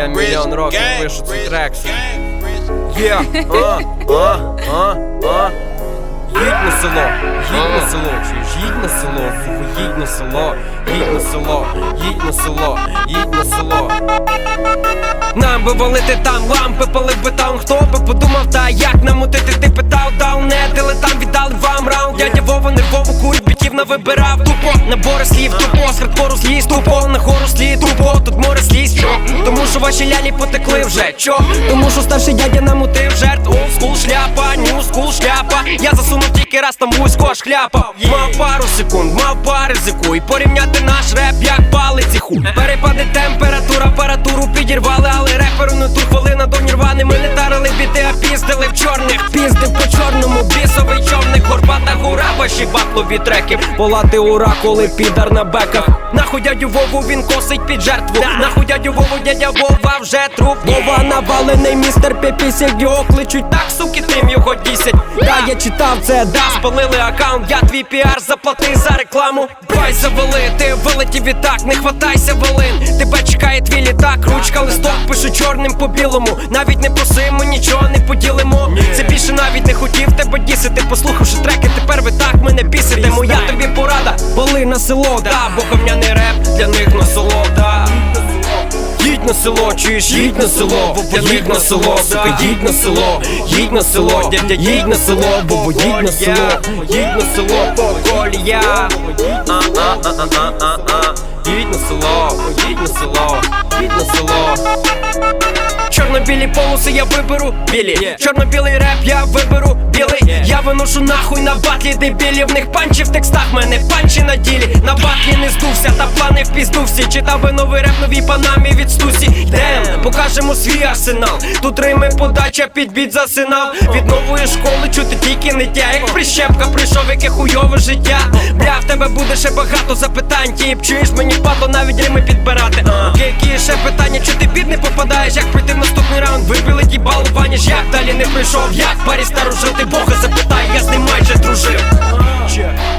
Я мільйон років пишу цей трек. Є, а, а, а, а. Їдь на село, їдь на село, чуєш, їдь на село, їдь на село, їдь на село, їдь на село, їдь на село. Нам би валити там лампи, палив би там, хто би подумав, та як намутити, ти питав, даунетили там віддали вам раунд. Дядя Вова нервово курить, бітів навибирав тупо Набори слів, тупо, з хардкору зліз, тупо, на хору слід, тупо, тут море сліз, чо? Тому що ваші ляні потекли вже, чо? Тому що старший дядя намутив жертв, олд скул шляпа, нью скул шляпа. Я засунув тільки раз там вузько шляпа. Мав пару секунд, мав пари зику І порівняти наш реп, як палиці ху Перепаде температура, апаратуру підірвали, але реперу не гура, ваші баклові треки Волати ура, коли підар на беках. Нахуй дядю Вову він косить під жертву. Нахуй дядю Вову дядя Вова вже труп. Вова навалений містер Пепісік Його кличуть так, суки, тим його дісять. Да, я читав це, да, спалили аккаунт. Я твій піар заплати за рекламу. Бай завали, ти вилетів і так, не хватайся волин. Тебе чекає твій літак, ручка листок, пишу чорним по білому. Навіть не просимо, нічого не поділимо. Це більше навіть не хотів тебе дісити. Послухавши треки, тепер ви так Моя тобі порада, вали на село, да Бо говняний реп для них насолода Їдь на село, чуєш, їдь на село, Вова, їдь на село, сука, їдь на село, їдь на село, дядя, їдь на село, Вова, їдь на село, їдь на село, Колія, їдь на село, їдь на село, їдь на село. Чорно-білі полоси я виберу. Білі. Чорно-білий реп я виберу. Білий. Я виношу нахуй на батлі дебілі В них панчі в текстах, мене панчі на ділі. На батлі не здувся, та плани в пізду всі Читав би новий реп, новій панамі від стусі. Йдем, покажемо свій арсенал. Тут рими подача під біт засинав Від нової школи чути тільки не тя Як прищепка прийшов, яке хуйове життя. Бля, в тебе буде ще багато запитань. Тіп, чуєш мені падло навіть рими підбирати. Які ще питання, чи ти під не попадаєш, як прийти в наступний раунд Вибили ті балувані ж як далі не прийшов. Як парі старушити Бога запитай, я з ним майже дружив